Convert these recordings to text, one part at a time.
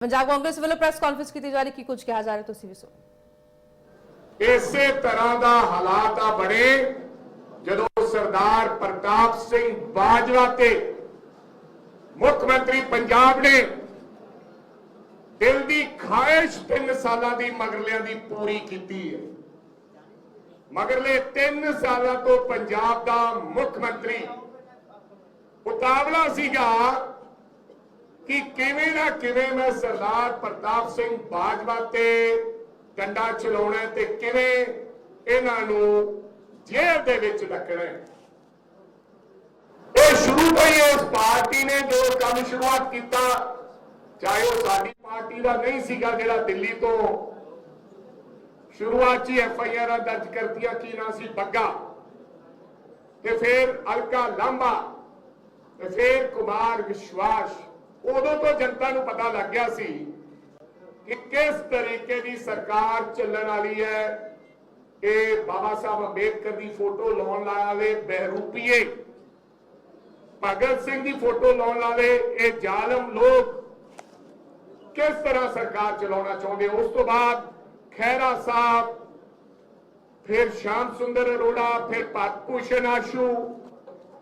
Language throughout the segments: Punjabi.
ਪੰਜਾਬ ਕਾਂਗਰਸ ਵੱਲੋਂ ਪ੍ਰੈਸ ਕਾਨਫਰੰਸ ਕੀਤੀ ਜਾ ਰਹੀ, ਕੀ ਕੁਝ ਕਿਹਾ ਜਾ ਰਿਹਾ ਤੁਸੀਂ ਵੀ ਸੁਣੋ। ਇਸੇ ਤਰ੍ਹਾਂ ਦਾ ਹਾਲਾਤ ਆ ਬਣੇ, ਜਦੋਂ ਸਰਦਾਰ ਪ੍ਰਤਾਪ ਸਿੰਘ ਬਾਜਵਾ ਤੇ ਮੁੱਖ ਮੰਤਰੀ ਪੰਜਾਬ ਨੇ ਦਿਲ ਦੀ ਖਾਹਿਸ਼ ਤਿੰਨ ਸਾਲਾਂ ਦੀ ਮਗਰਲਿਆਂ ਦੀ ਪੂਰੀ ਕੀਤੀ ਹੈ। ਮਗਰਲੇ ਤਿੰਨ ਸਾਲਾਂ ਤੋਂ ਪੰਜਾਬ ਦਾ ਮੁੱਖ ਮੰਤਰੀ ਉਤਾਵਲਾ ਸੀਗਾ। ਕਿ ਕਿਵੇਂ ਨਾ ਕਿਵੇਂ ਮੈਂ ਸਰਦਾਰ ਪ੍ਰਤਾਪ ਸਿੰਘ ਬਾਜਵਾ ਤੇ ਡੰਡਾ ਚਲਾਉਣਾ ਤੇ ਕਿਵੇਂ ਇਹਨਾਂ ਨੂੰ ਜੇਲ੍ਹ ਦੇ ਵਿੱਚ ਰੱਖਣਾ ਇਹ ਸ਼ੁਰੂ ਤੋਂ ਹੀ ਉਸ ਪਾਰਟੀ ਨੇ ਜੋ ਕੰਮ ਸ਼ੁਰੂਆਤ ਕੀਤਾ, ਚਾਹੇ ਉਹ ਸਾਡੀ ਪਾਰਟੀ ਦਾ ਨਹੀਂ ਸੀਗਾ ਜਿਹੜਾ ਦਿੱਲੀ ਤੋਂ ਸ਼ੁਰੂਆਤ 'ਚ ਐਫ ਆਈ ਆਰ ਦਰਜ ਕਰਤੀਆਂ, ਕੀ ਨਾ ਸੀ? ਬੱਗਾ। ਤੇ ਫਿਰ ਅਲਕਾ ਲਾਂਬਾ ਤੇ ਫਿਰ ਕੁਮਾਰ ਵਿਸ਼ਵਾਸ। ਉਦੋਂ ਤੋਂ ਜਨਤਾ ਨੂੰ ਪਤਾ ਲੱਗ ਗਿਆ ਸੀ ਕਿ ਕਿਸ ਤਰੀਕੇ ਦੀ ਸਰਕਾਰ ਚੱਲਣ ਵਾਲੀ ਹੈ। ਇਹ ਬਾਬਾ ਸਾਹਿਬ ਅੰਬੇਦਕਰ ਦੀ ਫੋਟੋ ਲਾਉਣ ਵਾਲੇ ਬਹਿਰੂਪੀਏ, ਭਗਤ ਸਿੰਘ ਦੀ ਫੋਟੋ ਲਾਉਣ ਵਾਲੇ ਇਹ ਜ਼ਾਲਮ ਲੋਕ ਕਿਸ ਤਰ੍ਹਾਂ ਸਰਕਾਰ ਚਲਾਉਣਾ ਚਾਹੁੰਦੇ? ਉਸ ਤੋਂ ਬਾਅਦ ਖੈਰਾ ਸਾਹਿਬ, ਫਿਰ ਸ਼ਾਮ ਸੁੰਦਰ ਅਰੋੜਾ, ਫਿਰ ਭਾਰਤ ਭੂਸ਼ਣ ਆਸ਼ੂ,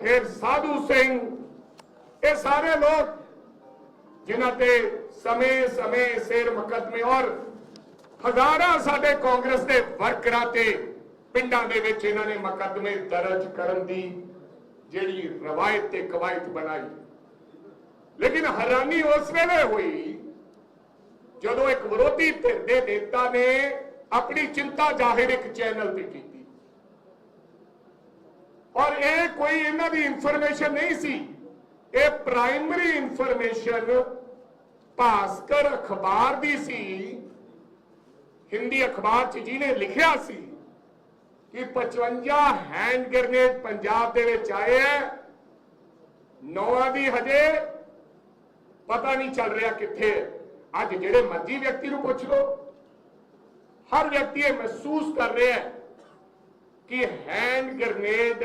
ਫਿਰ ਸਾਧੂ ਸਿੰਘ, ਇਹ ਸਾਰੇ ਲੋਕ ਜਿਨ੍ਹਾਂ ਤੇ ਸਮੇਂ-ਸਮੇਂ ਸਿਰ ਮੁਕੱਦਮੇ ਔਰ ਹਜ਼ਾਰਾਂ ਸਾਡੇ ਕਾਂਗਰਸ ਦੇ ਵਰਕਰਾਂ ਤੇ ਪਿੰਡਾਂ ਦੇ ਵਿੱਚ ਇਹਨਾਂ ਨੇ ਮੁਕੱਦਮੇ ਦਰਜ ਕਰਨ ਦੀ ਜਿਹੜੀ ਰਵਾਇਤ ਤੇ ਕਵਾਇਤ ਬਣਾਈ। ਲੇਕਿਨ ਹੈਰਾਨੀ ਉਸ ਵੇਲੇ ਹੋਈ ਜਦੋਂ ਇੱਕ ਵਿਰੋਧੀ ਧਿਰ ਦੇ ਨੇਤਾ ਨੇ ਆਪਣੀ ਚਿੰਤਾ ਜ਼ਾਹਿਰ ਇੱਕ ਚੈਨਲ ਤੇ ਕੀਤੀ। ਔਰ ਇਹ ਕੋਈ ਇਹਨਾਂ ਦੀ ਇਨਫੋਰਮੇਸ਼ਨ ਨਹੀਂ ਸੀ। ਇਹ ਪ੍ਰਾਇਮਰੀ ਇਨਫੋਰਮੇਸ਼ਨ ਭਾਸਕਰ ਅਖਬਾਰ ਦੀ ਸੀ, ਹਿੰਦੀ ਅਖਬਾਰ 'ਚ ਜਿਹਨੇ ਲਿਖਿਆ ਸੀ ਕਿ 55 ਹੈਂਡ ਗ੍ਰਨੇਡ ਪੰਜਾਬ ਦੇ ਵਿੱਚ ਆਏ ਹੈ ਨੌਵਾਂ ਦੀ ਹਜੇ ਪਤਾ ਨਹੀਂ ਚੱਲ ਰਿਹਾ ਕਿੱਥੇ। ਅੱਜ ਜਿਹੜੇ ਮਰਜ਼ੀ ਵਿਅਕਤੀ ਨੂੰ ਪੁੱਛ ਲਓ। ਹਰ ਵਿਅਕਤੀ ਇਹ ਮਹਿਸੂਸ ਕਰ ਰਿਹਾ ਹੈ ਕਿ ਹੈਂਡ ਗ੍ਰਨੇਡ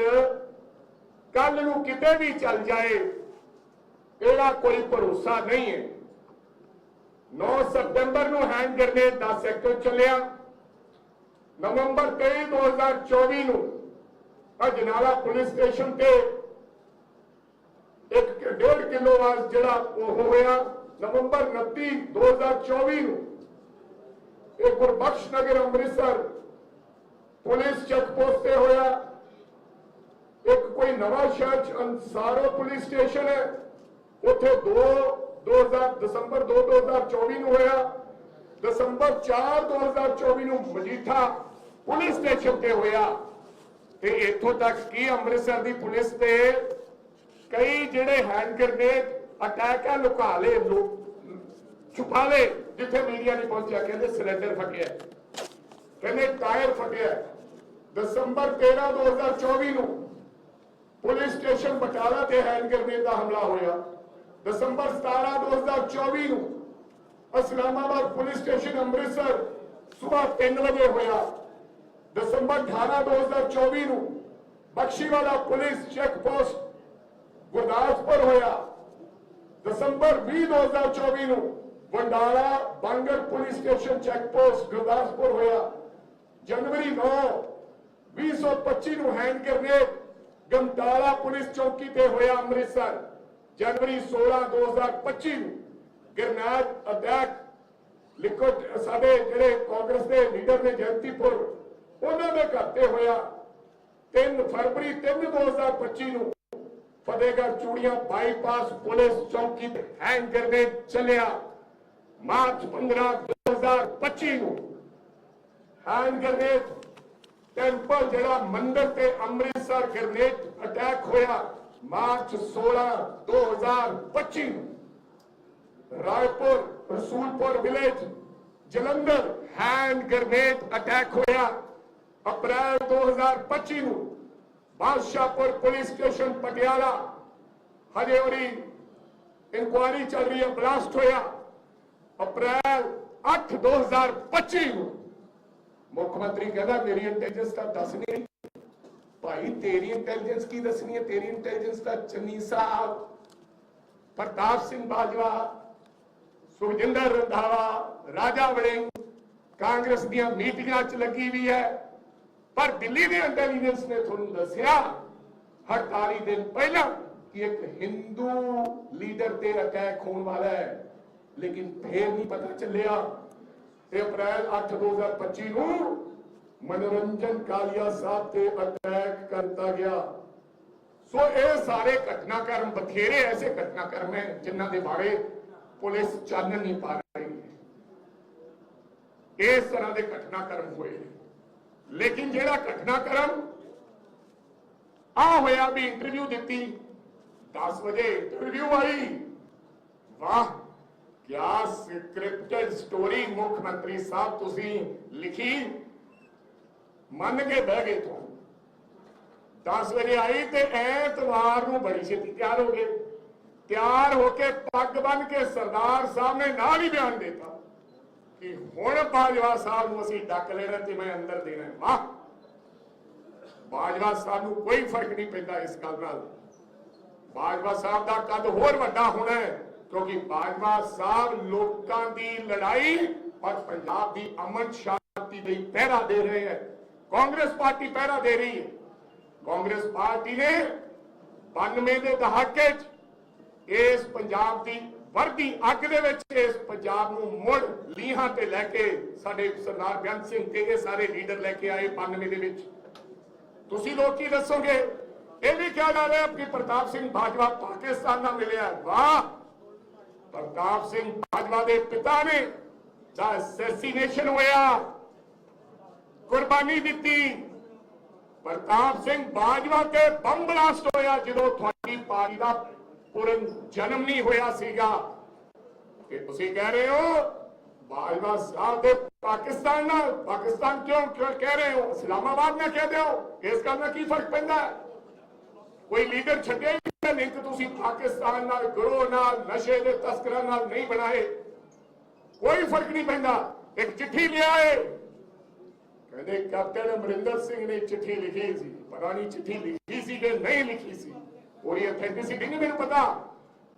ਕੱਲ ਨੂੰ ਕਿਤੇ ਵੀ ਚੱਲ ਜਾਏ, ਇਹਦਾ ਕੋਈ ਭਰੋਸਾ ਨਹੀਂ ਹੈ। 9 ਸਤੰਬਰ ਨੂੰ ਹੈਂਡ ਗ੍ਰਨੇਡ ਦਾ ਸੈਕਟਰ ਚੱਲਿਆ। ਨਵੰਬਰ 23 2024 ਨੂੰ ਅਜਨਾਲਾ ਪੁਲਿਸ ਸਟੇਸ਼ਨ ਤੇ ਇੱਕ ਡੇਢ ਕਿਲੋ ਵਾਸ ਜਿਹੜਾ ਉਹ ਹੋਇਆ। ਨਵੰਬਰ 29 2024 ਨੂੰ ਇਹ Gurbakhsh Nagar Amritsar police check post ਤੇ ਹੋਇਆ। ਇੱਕ ਕੋਈ ਨਵਾਂ ਸ਼ਹਿਰ ਚ ਅੰਸਾਰੋ ਪੁਲਿਸ ਸਟੇਸ਼ਨ ਹੈ। ਉੱਥੇ ਦੋ 2000 ਦਸੰਬਰ 2 2024 ਨੂੰ ਹੋਇਆ। ਦਸੰਬਰ 4 2024 ਨੂੰ ਮਜੀਠਾ ਪੁਲਿਸ ਸਟੇਸ਼ਨ ਤੇ ਹੋਇਆ। ਤੇ ਇੱਥੋਂ ਤੱਕ ਕਿ ਅੰਮ੍ਰਿਤਸਰ ਦੀ ਪੁਲਿਸ ਤੇ ਕਈ ਜਿਹੜੇ ਹੈਂਡ ਗ੍ਰਨੇਡ ਅਟੈਕ ਆ ਲੁਕਾ ਲਏ ਛੁਪਾ ਲਏ ਜਿੱਥੇ ਮੀਡੀਆ ਨਹੀਂ ਪਹੁੰਚਿਆ, ਕਹਿੰਦੇ ਸਿਲੰਡਰ ਫਟਿਆ। ਕਹਿੰਦੇ ਟਾਇਰ ਫਟਿਆ। ਦਸੰਬਰ 13 2024 ਨੂੰ ਪੁਲਿਸ ਸਟੇਸ਼ਨ ਬਟਾਲਾ ਤੇ ਹੈਂਡ ਗ੍ਰਨੇਡ ਦਾ ਹਮਲਾ ਹੋਇਆ। ਦਸੰਬਰ 17 2024 ਨੂੰ ਇਸਲਾਮਾਬਾਦ ਪੁਲਿਸ ਸਟੇਸ਼ਨ ਅੰਮ੍ਰਿਤਸਰ ਸਵੇਰ 3 ਵਜੇ ਹੋਇਆ। ਦਸੰਬਰ 18 2024 ਨੂੰ Bakhshiwala police check post Gurdaspur ਹੋਇਆ। ਦਸੰਬਰ 20 2024 ਨੂੰ Wandala Bangar police station check post Gurdaspur ਹੋਇਆ। ਜਨਵਰੀ 9 2025 ਨੂੰ ਹੈਂਡ ਗ੍ਰਨੇਡ ਗਮਟਾਲਾ ਪੁਲਿਸ ਚੌਕੀ ਤੇ ਹੋਇਆ ਅੰਮ੍ਰਿਤਸਰ। ਜਨਵਰੀ 16 2025 ਨੂੰ ਗ੍ਰਨੇਡ ਅਟੈਕ ਲਿਕਵਿਡ ਸਾਡੇ ਜਿਹੜੇ ਕਾਂਗਰਸ ਦੇ ਲੀਡਰ ਨੇ ਜਯੰਤੀਪੁਰ, ਉਹਨਾਂ ਦੇ ਘਰ ਤੇ ਹੋਇਆ। 3 ਫਰਵਰੀ 3 2025 ਨੂੰ ਫਤਿਹਗੜ੍ਹ ਚੂੜੀਆਂ ਬਾਈਪਾਸ ਪੁਲਿਸ ਚੌਕੀ ਤੇ ਹੈਂਡ ਗ੍ਰਨੇਡ ਚੱਲਿਆ। ਮਾਰਚ 15 2025 ਨੂੰ ਹੈਂਡ ਗ੍ਰਨੇਡ ਟੈਂਪਲ ਜਿਹੜਾ ਮੰਦਿਰ ਤੇ ਅੰਮ੍ਰਿਤਸਰ ਗ੍ਰਨੇਡ ਅਟੈਕ ਹੋਇਆ। ਮਾਰਚ 16 2025 ਨੂੰ Raipur Rasulpur village Jalandhar hand grenade attack ਹੋਇਆ। ਅਪ੍ਰੈਲ 2025 ਨੂੰ ਬਾਦਸ਼ਾਹਪੁਰ ਪੁਲਿਸ ਸਟੇਸ਼ਨ ਪਟਿਆਲਾ ਹਜੇ ਉਹਦੀ ਇਨਕੁਆਇਰੀ ਚੱਲ ਰਹੀ ਹੈ ਬਲਾਸਟ ਹੋਇਆ। ਅਪ੍ਰੈਲ 8 2025 ਨੂੰ ਮੁੱਖ ਮੰਤਰੀ ਕਹਿੰਦਾ, ਮੇਰੀ ਇੰਟੈਲੀਜੈਂਸ ਤਾਂ ਦੱਸ ਨਹੀਂ ਭਾਈ, ਤੇਰੀ ਇੰਟੈਲੀਜੈਂਸ ਕੀ ਦੱਸਣੀ ਹੈ? ਤੇਰੀ ਇੰਟੈਲੀਜੈਂਸ ਤਾਂ ਚੰਨੀ ਪ੍ਰਤਾਪ ਸਿੰਘ ਬਾਜਵਾ, ਸੁਖਜਿੰਦਰ ਰੰਧਾਵਾ, ਰਾਜਾ ਵੜਿੰਗ, ਕਾਂਗਰਸ ਦੀਆਂ ਮੀਟਿੰਗਾਂ 'ਚ ਲੱਗੀ ਵੀ ਹੈ। ਪਰ ਦਿੱਲੀ ਦੇ ਇੰਟੈਲੀਜੈਂਸ ਨੇ ਤੁਹਾਨੂੰ ਦੱਸਿਆ 48 ਦਿਨ ਪਹਿਲਾਂ ਕਿ ਇੱਕ ਹਿੰਦੂ ਲੀਡਰ ਤੇ ਅਟੈਕ ਹੋਣ ਵਾਲਾ ਹੈ। ਲੇਕਿਨ ਫੇਰ ਨਹੀਂ ਪਤਾ ਚੱਲਿਆ। ਤੇ ਅਪ੍ਰੈਲ 8 2025 ਨੂੰ ਮਨੋਰੰਜਨ ਕਾਲੀਆ ਸਾਹਿਬ ਤੇ ਅਟੈਕ ਕਰਤਾ ਗਿਆ। ਸੋ ਇਹ ਸਾਰੇ ਘਟਨਾਕ੍ਰਮ ਬਥੇਰੇ ਐਸੇ ਘਟਨਾਕ੍ਰਮ ਹੈ ਜਿਨ੍ਹਾਂ ਦੇ ਬਾਰੇ ਪੁਲਿਸ ਚਾਨਣ ਨਹੀਂ ਪਾ ਰਹੀ। ਹੈ ਇਸ ਤਰ੍ਹਾਂ ਦੇ ਘਟਨਾਕ੍ਰਮ ਹੋਏ ਲੇਕਿਨ ਜਿਹੜਾ ਘਟਨਾਕ੍ਰਮ ਆ ਹੋਇਆ ਵੀ ਇੰਟਰਵਿਊ ਦਿੱਤੀ 10 ਵਜੇ ਇੰਟਰਵਿਊ ਆਈ। ਵਾਹ, ਕਿਆ ਸਕ੍ਰਿਪਟਡ ਸਟੋਰੀ ਮੁੱਖ ਮੰਤਰੀ ਸਾਹਿਬ ਤੁਸੀਂ ਲਿਖੀ। ਮੰਨ ਕੇ ਬਹਿ ਗਏ ਤੋਂ। 10 ਵਜੇ ਆਈ ਤੇ ਐਤਵਾਰ ਨੂੰ ਬੜੀ ਛੇਤੀ ਤਿਆਰ ਹੋ ਗਏ। ਤਿਆਰ ਹੋ ਕੇ ਪੱਗ ਬੰਨ ਕੇ ਸਰਦਾਰ ਸਾਹਿਬ ਨੇ ਨਾਲ ਹੀ ਬਿਆਨ ਦਿੱਤਾ ਕਿ ਹੁਣ ਬਾਜਵਾ ਸਾਹਿਬ ਨੂੰ ਅਸੀਂ ਡੱਕ ਲੈਣਾ ਤੇ ਮੈਂ ਅੰਦਰ ਦੇਣਾ ਵਾਹ! ਬਾਜਵਾ ਸਾਹਿਬ ਨੂੰ ਕੋਈ ਫ਼ਰਕ ਨਹੀਂ ਪੈਂਦਾ ਇਸ ਗੱਲ ਨਾਲ। ਬਾਜਵਾ ਸਾਹਿਬ ਦਾ ਕੱਦ ਹੋਰ ਵੱਡਾ ਹੋਣਾ ਹੈ, ਕਿਉਂਕਿ ਬਾਜਵਾ ਸਾਹਿਬ ਲੋਕਾਂ ਦੀ ਲੜਾਈ ਔਰ ਪੰਜਾਬ ਦੀ ਅਮਨ ਸ਼ਾਂਤੀ ਲਈ ਪਹਿਰਾ ਦੇ ਰਹੇ ਹੈ। ਕਾਂਗਰਸ ਪਾਰਟੀ ਪਹਿਰਾ ਦੇ ਰਹੀ ਹੈ। ਕਾਂਗਰਸ ਪਾਰਟੀ ਨੇ 92 ਦੇ ਦਹਾਕੇ 'ਚ ਇਸ ਪੰਜਾਬ ਦੀ ਵਰਦੀ ਅੱਗ ਦੇ ਵਿੱਚ ਇਸ ਪੰਜਾਬ ਨੂੰ ਮੁੜ ਲੀਹਾਂ ਤੇ ਲੈ ਕੇ ਸਾਡੇ ਸਰਦਾਰ ਬੇਅੰਤ ਸਿੰਘ ਤੇ ਇਹ ਸਾਰੇ ਲੀਡਰ ਲੈ ਕੇ ਆਏ 92 ਦੇ ਵਿੱਚ। ਤੁਸੀਂ ਲੋਕ ਕੀ ਦੱਸੋਗੇ? ਇਹ ਵੀ ਕਿਹਾ ਜਾ ਰਿਹਾ ਕਿ ਪ੍ਰਤਾਪ ਸਿੰਘ ਬਾਜਵਾ ਪਾਕਿਸਤਾਨ ਨਾਲ ਮਿਲਿਆ ਵਾਹ! ਪ੍ਰਤਾਪ ਸਿੰਘ ਬਾਜਵਾ ਦੇ ਪਿਤਾ ਨੇ ਦਾ ਅਸੈਸੀਨੇਸ਼ਨ ਹੋਇਆ। ਕੁਰਬਾਨੀ ਦਿੱਤੀ। ਪ੍ਰਤਾਪ ਸਿੰਘ ਬਾਜਵਾ ਤੇ ਬੰਬ ਬਲਾਸਟ ਹੋਇਆ ਜਦੋਂ ਤੁਹਾਡੀ ਪਾਰਟੀ ਦਾ ਪੁਰਨ ਜਨਮ ਨਹੀਂ ਹੋਇਆ ਸੀਗਾ। ਕਿ ਤੁਸੀਂ ਕਹਿ ਰਹੇ ਹੋ, ਬਾਜਵਾ ਸਾਹਿਬ ਦੇ ਪਾਕਿਸਤਾਨ ਨਾਲ, ਪਾਕਿਸਤਾਨ ਕਿਉਂ ਕਹਿ ਰਹੇ ਹੋ? ਇਸਲਾਮਾਬਾਦ ਨਾਲ ਕਹਿ ਦਿਓ। ਇਸ ਗੱਲ ਨਾਲ ਕੀ ਫ਼ਰਕ ਪੈਂਦਾ? ਕੋਈ ਲੀਡਰ ਛੱਡਿਆ ਨਹੀਂ ਲਿੰਕ ਤੁਸੀਂ ਪਾਕਿਸਤਾਨ ਨਾਲ, ਗਰੋਹ ਨਾਲ, ਨਸ਼ੇ ਦੇ ਤਸਕਰਾਂ ਨਾਲ ਨਹੀਂ ਬਣਾਏ। ਕੋਈ ਫ਼ਰਕ ਨਹੀਂ ਪੈਂਦਾ। ਇੱਕ ਚਿੱਠੀ ਲਿਆਏ। ਕਹਿੰਦੇ ਕੈਪਟਨ ਅਮਰਿੰਦਰ ਸਿੰਘ ਨੇ ਚਿੱਠੀ ਲਿਖੀ ਸੀ ਪੁਰਾਣੀ ਚਿੱਠੀ ਲਿਖੀ ਸੀ ਕਿ ਨਹੀਂ ਲਿਖੀ ਸੀ ਉਹਦੀ ਅਥੈਂਟਿਸਿਟੀ ਨਹੀਂ ਮੈਨੂੰ ਪਤਾ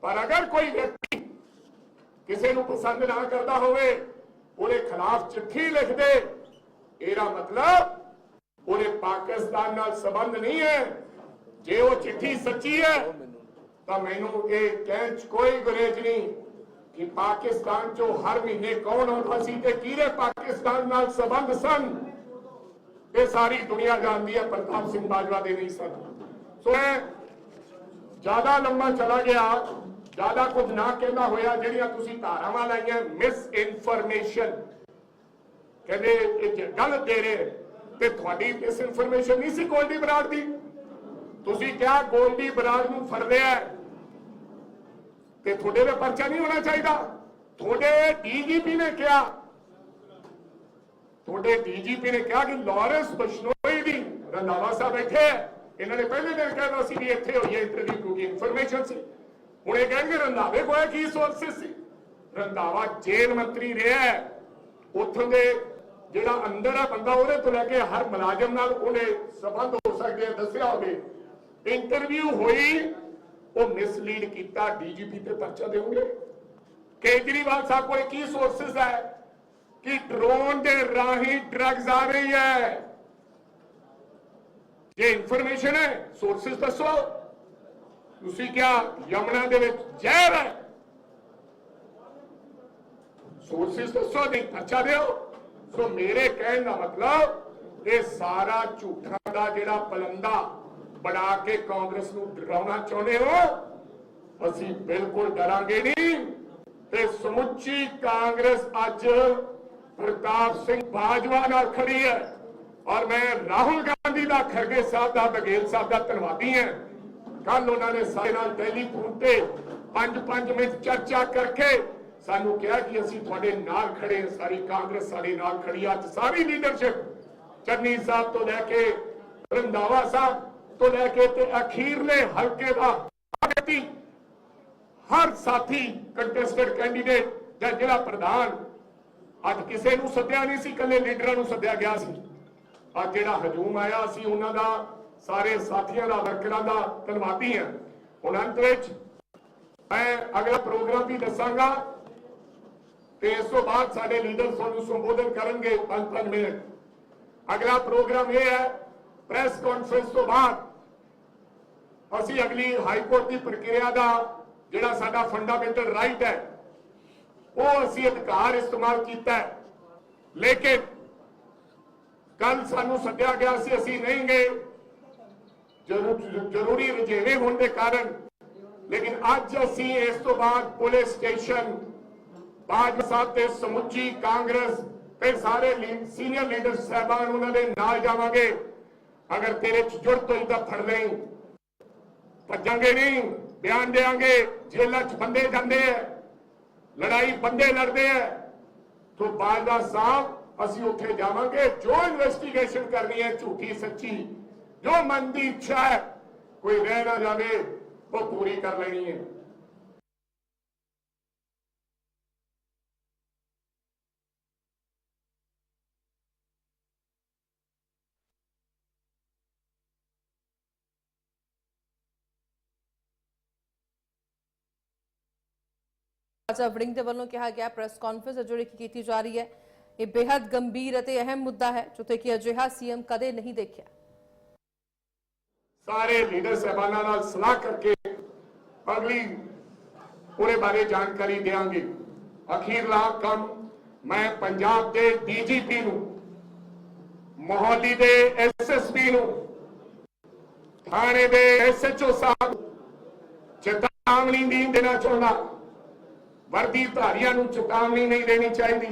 ਪਰ ਅਗਰ ਕੋਈ ਵਿਅਕਤੀ ਕਿਸੇ ਨੂੰ ਪਸੰਦ ਨਾ ਕਰਦਾ ਹੋਵੇ ਉਹਦੇ ਖਿਲਾਫ ਚਿੱਠੀ ਲਿਖ ਦੇ ਇਹਦਾ ਮਤਲਬ ਉਹਦੇ ਪਾਕਿਸਤਾਨ ਨਾਲ ਸੰਬੰਧ ਨਹੀਂ ਹੈ ਜੇ ਉਹ ਚਿੱਠੀ ਸੱਚੀ ਹੈ ਤਾਂ ਮੈਨੂੰ ਇਹ ਕਹਿਣ 'ਚ ਕੋਈ ਗੁਰੇਜ ਨਹੀਂ ਕਿ ਪਾਕਿਸਤਾਨ ਚੋਂ ਹਰ ਮਹੀਨੇ ਕੌਣ ਆਉਂਦਾ ਸੀ ਤੇ ਕਿਹੜੇ ਪਾਕਿਸਤਾਨ ਨਾਲ ਸੰਬੰਧ ਸਨ ਇਹ ਸਾਰੀ ਦੁਨੀਆ ਜਾਣਦੀ ਹੈ, ਪ੍ਰਤਾਪ ਸਿੰਘ ਬਾਜਵਾ ਦੇ ਨਹੀਂ ਸਨ। ਸੋ ਮੈਂ ਜ਼ਿਆਦਾ ਲੰਮਾ ਚਲਾ ਗਿਆ, ਜ਼ਿਆਦਾ ਕੁਝ ਨਾ ਕਹਿੰਦਾ ਹੋਇਆ, ਜਿਹੜੀਆਂ ਤੁਸੀਂ ਧਾਰਾਵਾਂ ਲਾਈਆਂ ਮਿਸ ਇਨਫੋਰਮੇਸ਼ਨ ਕਹਿੰਦੇ, ਇਹ ਗਲਤ ਦੇ ਰਹੇ, ਤੇ ਤੁਹਾਡੀ ਮਿਸ ਇਨਫੋਰਮੇਸ਼ਨ ਨਹੀਂ ਸੀ ਗੋਲਡੀ ਬਰਾੜ ਦੀ। ਤੁਸੀਂ ਕਿਹਾ ਗੋਲਡੀ ਬਰਾੜ ਨੂੰ ਫੜ ਲਿਆ ਤੇ ਤੁਹਾਡੇ ਤੇ ਪਰਚਾ ਨਹੀਂ ਹੋਣਾ ਚਾਹੀਦਾ। ਤੁਹਾਡੇ ਡੀਜੀਪੀ ਨੇ ਕਿਹਾ ਤੁਹਾਡੇ ਡੀਜੀਪੀ ਨੇ ਕਿਹਾ ਕਿ ਲਾਰੈਂਸ ਬਸ਼ਨੋਈ ਦੀ ਰੰਧਾਵਾ ਸਾਹਿਬ ਬੈਠੇ ਇਹਨਾਂ ਨੇ ਪਹਿਲੇ ਦਿਨ ਕਹਿਣਾ ਸੀ ਵੀ ਇੱਥੇ ਹੋਈ ਹੈ ਇੰਟਰਵਿਊ ਕਿਉਂਕਿ ਇਨਫੋਰਮੇਸ਼ਨ ਸੀ। ਹੁਣ ਇਹ ਕਹਿੰਗੇ ਰੰਧਾਵੇ ਕੋਲ ਕੀ ਸੋਰਸਿਸ ਸੀ? ਰੰਧਾਵਾ ਜੇਲ੍ਹ ਮੰਤਰੀ ਰਿਹਾ ਉੱਥੋਂ ਦੇ ਜਿਹੜਾ ਅੰਦਰ ਹੈ ਬੰਦਾ, ਉਹਦੇ ਤੋਂ ਲੈ ਕੇ ਹਰ ਮੁਲਾਜ਼ਮ ਨਾਲ ਉਹਨੇ ਸੰਬੰਧ ਹੋ ਸਕਦੇ ਆ, ਦੱਸਿਆ ਹੋਵੇ। ਇੰਟਰਵਿਊ ਹੋਈ, ਉਹ ਮਿਸਲੀਡ ਕੀਤਾ, ਡੀਜੀਪੀ ਤੇ ਪਰਚਾ ਦੇਉਂਗੇ ਕੇਜਰੀਵਾਲ ਸਾਹਿਬ ਕੋਲ ਕੀ ਸੋਰਸਿਸ ਹੈ? ਕਿ ਡਰੋਨ ਦੇ ਰਾਹੀਂ ਡਰੱਗਸ ਆ ਰਹੀ ਹੈ। ਇਹ ਇਨਫੋਰਮੇਸ਼ਨ ਹੈ ਸੋਰਸਿਸ ਦੱਸੋ। ਤੁਸੀਂ ਕਿਹਾ ਯਮਨਾ ਦੇ ਵਿੱਚ ਜ਼ਹਿਰ ਹੈ। ਸੋਰਸਿਸ ਦੱਸੋ ਨਹੀਂ ਪਰਚਾ ਦਿਓ। ਸੋ ਮੇਰੇ ਕਹਿਣ ਦਾ ਮਤਲਬ, ਇਹ ਸਾਰਾ ਝੂਠਾਂ ਦਾ ਜਿਹੜਾ ਪਲੰਦਾ ਬਣਾ ਕੇ ਕਾਂਗਰਸ ਨੂੰ ਡਰਾਉਣਾ ਚਾਹੁੰਦੇ ਹੋ, ਅਸੀਂ ਬਿਲਕੁਲ ਡਰਾਂਗੇ ਨਹੀਂ। ਤੇ ਸਮੁੱਚੀ ਕਾਂਗਰਸ ਅੱਜ ਪ੍ਰਤਾਪ ਸਿੰਘ ਬਾਜਵਾ ਨਾਲ ਖੜੀ ਹੈ। ਔਰ ਮੈਂ ਰਾਹੁਲ ਗਾਂਧੀ ਦਾ ਖਰਗੇ ਸਾਹਿਬ ਦਾ ਬਗੇਲ ਸਾਹਿਬ ਦਾ ਧੰਨਵਾਦੀ ਹਾਂ। ਕੱਲ ਉਹਨਾਂ ਨੇ ਸਾਡੇ ਨਾਲ ਟੈਲੀਫੋਨ ਤੇ 5-5 ਮਿੰਟ ਚਰਚਾ ਕਰਕੇ ਸਾਨੂੰ ਕਿਹਾ ਕਿ ਅਸੀਂ ਤੁਹਾਡੇ ਨਾਲ ਖੜੇ ਹਾਂ। ਸਾਰੀ ਕਾਂਗਰਸ ਸਾਡੇ ਨਾਲ ਖੜੀ ਅੱਜ ਸਾਰੀ ਲੀਡਰਸ਼ਿਪ ਚੰਨੀ ਸਾਹਿਬ ਤੋਂ ਲੈ ਕੇ ਰੰਧਾਵਾ ਸਾਹਿਬ ਤੋਂ ਲੈ ਕੇ ਤੇ ਅਖੀਰਲੇ ਹਲਕੇ ਦਾ ਹਰ ਸਾਥੀ ਕੰਟੈਸਟਡ ਕੈਂਡੀਡੇਟ ਜਾਂ ਜ਼ਿਲ੍ਹਾ ਪ੍ਰਧਾਨ ਅੱਜ ਕਿਸੇ ਨੂੰ ਸੱਦਿਆ ਨਹੀਂ ਸੀ, ਇਕੱਲੇ ਲੀਡਰਾਂ ਨੂੰ ਸੱਦਿਆ ਗਿਆ ਸੀ। ਅੱਜ ਜਿਹੜਾ ਹਜੂਮ ਆਇਆ ਅਸੀਂ ਉਹਨਾਂ ਦਾ, ਸਾਰੇ ਸਾਥੀਆਂ ਦਾ, ਵਰਕਰਾਂ ਦਾ ਧੰਨਵਾਦੀ ਹਾਂ। ਹੁਣ ਅੰਤ ਵਿੱਚ ਮੈਂ ਅਗਲਾ ਪ੍ਰੋਗਰਾਮ ਵੀ ਦੱਸਾਂਗਾ ਤੇ ਇਸ ਤੋਂ ਬਾਅਦ ਸਾਡੇ ਲੀਡਰ ਤੁਹਾਨੂੰ ਸੰਬੋਧਨ ਕਰਨਗੇ 5-5 ਮਿੰਟ। ਅਗਲਾ ਪ੍ਰੋਗਰਾਮ ਇਹ ਹੈ, ਪ੍ਰੈਸ ਕਾਨਫਰੰਸ ਤੋਂ ਬਾਅਦ ਅਸੀਂ ਅਗਲੀ ਹਾਈ ਕੋਰਟ ਦੀ ਪ੍ਰਕਿਰਿਆ ਦਾ, ਜਿਹੜਾ ਸਾਡਾ ਫੰਡਾਮੈਂਟਲ ਰਾਈਟ ਹੈ ਉਹ ਅਸੀਂ ਅਧਿਕਾਰ ਇਸਤੇਮਾਲ ਕੀਤਾ ਲੇਕਿਨ ਕੱਲ ਸਾਨੂੰ ਸੱਦਿਆ ਗਿਆ ਸੀ, ਅਸੀਂ ਨਹੀਂ ਗਏ। ਜ਼ਰੂਰੀ ਰਜੇਵੇਂ ਹੋਣ ਦੇ ਕਾਰਨ। ਲੇਕਿਨ ਅੱਜ ਅਸੀਂ ਇਸ ਤੋਂ ਬਾਅਦ ਪੁਲਿਸ ਸਟੇਸ਼ਨ ਬਾਜ ਸਾਹਿਬ ਤੇ ਸਮੁੱਚੀ ਕਾਂਗਰਸ ਤੇ ਸਾਰੇ ਸੀਨੀਅਰ ਲੀਡਰ ਸਾਹਿਬਾਨ ਉਹਨਾਂ ਦੇ ਨਾਲ ਜਾਵਾਂਗੇ। ਅਗਰ ਤੇਰੇ ਚ ਜੁਰਤ ਹੋਈ ਤਾਂ ਫੜ ਲਈ। ਭੱਜਾਂਗੇ ਨਹੀਂ, ਬਿਆਨ ਦੇਾਂਗੇ ਜੇਲ੍ਹਾਂ ਚ ਬੰਦੇ ਜਾਂਦੇ ਐ ਲੜਾਈ ਬੰਦੇ ਲੜਦੇ ਐ ਤੋਂ ਬਾਜਵਾ ਸਾਹਿਬ ਅਸੀਂ ਉੱਥੇ ਜਾਵਾਂਗੇ ਜੋ ਇਨਵੈਸਟੀਗੇਸ਼ਨ ਕਰਨੀ ਹੈ ਝੂਠੀ ਸੱਚੀ ਜੋ ਮਨ ਦੀ ਇੱਛਾ ਹੈ ਕੋਈ ਰਹਿ ਨਾ ਜਾਵੇ ਉਹ ਪੂਰੀ ਕਰ ਲੈਣੀ ਹੈ ਅੱਛਾ ਵੜਿੰਗ ਦੇ ਵੱਲੋਂ ਕਿਹਾ ਗਿਆ ਪ੍ਰੈਸ ਕਾਨਫਰੰਸ ਜਿਹੜੀ ਕਿ ਕੀਤੀ ਜਾ ਰਹੀ ਹੈ? ਇਹ ਬੇहद ਗੰਭੀਰ ਅਤੇ ਅਹਿਮ ਮੁੱਦਾ ਹੈ, ਜਿੱਥੇ ਕਿ ਅਜਿਹਾ ਸੀਐਮ ਕਦੇ ਨਹੀਂ ਦੇਖਿਆ। ਸਾਰੇ ਲੀਡਰ ਸਹਿਬਾਨਾਂ ਨਾਲ ਸਲਾਹ ਕਰਕੇ ਅਗਲੀ ਉਹਦੇ ਬਾਰੇ ਜਾਣਕਾਰੀ ਦੇਵਾਂਗੇ। ਅਖੀਰਲਾ ਕੰਮ ਮੈਂ ਪੰਜਾਬ ਦੇ ਡੀਜੀਪੀ ਨੂੰ, ਮੋਹਾਲੀ ਦੇ ਐਸਐਸਪੀ ਨੂੰ, ਥਾਣੇ ਦੇ ਐਸਐਚਓ ਸਾਹਿਬ ਚੇਤਾਵਨੀ ਦੇਣਾ ਚਾਹੁੰਦਾ। ਵਰਦੀ ਧਾਰੀਆਂ ਨੂੰ ਚੁਕਾਵਨੀ ਨਹੀਂ ਦੇਣੀ ਚਾਹੀਦੀ।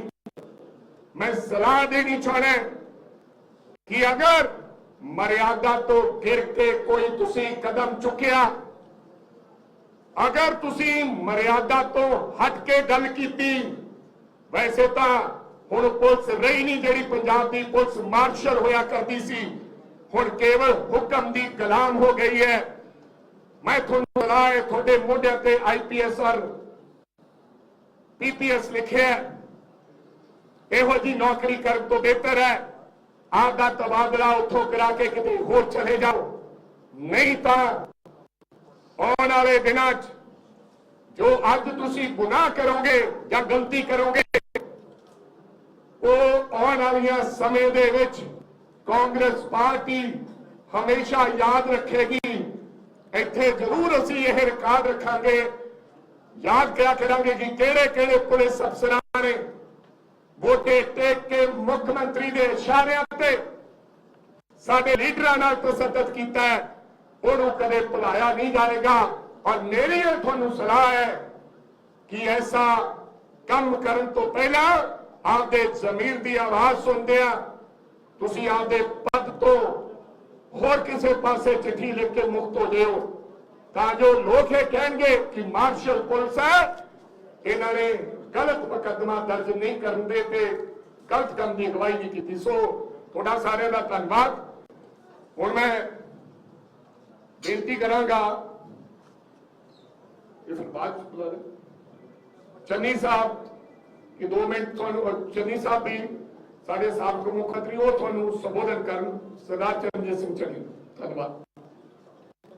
ਮੈਂ ਸਲਾਹ ਦੇਣੀ ਚਾਹੁੰਦਾ ਕਿ ਅਗਰ ਮਰਿਆਦਾ ਤੋਂ ਫਿਰ ਕੇ ਕੋਈ ਤੁਸੀਂ ਕਦਮ ਚੁੱਕਿਆ, ਅਗਰ ਤੁਸੀਂ ਮਰਿਆਦਾ ਤੋਂ ਹਟ ਕੇ ਗੱਲ ਕੀਤੀ, ਵੈਸੇ ਤਾਂ ਹੁਣ ਪੁਲਿਸ ਰਹੀ ਨਹੀਂ ਜਿਹੜੀ ਪੰਜਾਬ ਦੀ ਪੁਲਿਸ ਮਾਰਸ਼ਲ ਹੋਇਆ ਕਰਦੀ ਸੀ। ਹੁਣ ਕੇਵਲ ਹੁਕਮ ਦੀ ਕਲਾਮ ਹੋ ਗਈ ਹੈ। ਮੈਂ ਤੁਹਾਨੂੰ ਸਲਾਹ ਹੈ ਤੁਹਾਡੇ ਮੋਢਿਆਂ ਤੇ ਆਈਪੀਐਸ ਔਰ ਪੀਪੀਐਸ ਲਿਖਿਆ ਇਹੋ ਜੀ ਨੌਕਰੀ ਕਰਨ ਤੋਂ ਬਿਹਤਰ ਹੈ। ਆਪ ਦਾ ਤਬਾਦਲਾ ਉੱਥੋਂ ਕਰਾ ਕੇ ਕਿਤੇ ਹੋਰ ਚਲੇ ਜਾਓ। ਨਹੀਂ ਤਾਂ ਆਉਣ ਵਾਲੇ ਦਿਨਾਂ 'ਚ ਜੋ ਅੱਜ ਤੁਸੀਂ ਗੁਨਾਹ ਕਰੋਗੇ ਜਾਂ ਗਲਤੀ ਕਰੋਗੇ, ਉਹ ਆਉਣ ਵਾਲੀਆਂ ਸਮੇਂ ਦੇ ਵਿੱਚ ਕਾਂਗਰਸ ਪਾਰਟੀ ਹਮੇਸ਼ਾ ਯਾਦ ਰੱਖੇਗੀ। ਇੱਥੇ ਜ਼ਰੂਰ ਅਸੀਂ ਇਹ ਰਿਕਾਰਡ ਰੱਖਾਂਗੇ। ਯਾਦ ਕਿਆ ਕਰਾਂਗੇ ਕਿ ਕਿਹੜੇ ਕਿਹੜੇ ਪੁਲਿਸ ਅਫਸਰਾਂ ਨੇ ਵੋਟੇ ਟੇਕ ਕੇ ਮੁੱਖ ਮੰਤਰੀ ਦੇ ਇਸ਼ਾਰਿਆਂ ਤੇ ਸਾਡੇ ਲੀਡਰਾਂ ਨਾਲ ਤਸੱਦਦ ਕੀਤਾ ਹੈ। ਉਹਨੂੰ ਕਦੇ ਭੁਲਾਇਆ ਨਹੀਂ ਜਾਏਗਾ ਔਰ ਮੇਰੀ ਇਹ ਤੁਹਾਨੂੰ ਸਲਾਹ ਹੈ ਕਿ ਐਸਾ ਕੰਮ ਕਰਨ ਤੋਂ ਪਹਿਲਾਂ ਆਪਦੇ ਜ਼ਮੀਰ ਦੀ ਆਵਾਜ਼ ਸੁਣਦੇ ਆ ਤੁਸੀਂ ਆਪਦੇ ਪਦ ਤੋਂ ਹੋਰ ਕਿਸੇ ਪਾਸੇ ਚਿੱਠੀ ਲਿਖ ਕੇ ਮੁਕਤ ਹੋ ਜਿਓ ਤਾਂ ਜੋ ਲੋਕ ਇਹ ਕਹਿਣਗੇ ਕਿ ਮਾਰਸ਼ਲ ਪੁਲਿਸ ਹੈ, ਇਹਨਾਂ ਨੇ ਗਲਤ ਮੁਕੱਦਮਾ ਦਰਜ ਨਹੀਂ ਕਰਨ ਦੇ ਤੇ ਗਲਤ ਕੰਮ ਦੀ ਅਗਵਾਈ ਨਹੀਂ ਕੀਤੀ। ਸੋ ਤੁਹਾਡਾ ਸਾਰਿਆਂ ਦਾ ਧੰਨਵਾਦ। ਹੁਣ ਮੈਂ ਬੇਨਤੀ ਕਰਾਂਗਾ, ਇਹ ਫਿਰ ਬਾਅਦ ਚੰਨੀ ਸਾਹਿਬ, ਕਿ 2 ਮਿੰਟ ਤੁਹਾਨੂੰ ਚੰਨੀ ਸਾਹਿਬ ਵੀ ਸਾਡੇ ਸਾਬਕਾ ਮੁੱਖ ਮੰਤਰੀ, ਉਹ ਤੁਹਾਨੂੰ ਸੰਬੋਧਨ ਕਰਨ। ਸਰਦਾਰ ਚਰਨਜੀਤ ਸਿੰਘ ਚੰਨੀ, ਧੰਨਵਾਦ।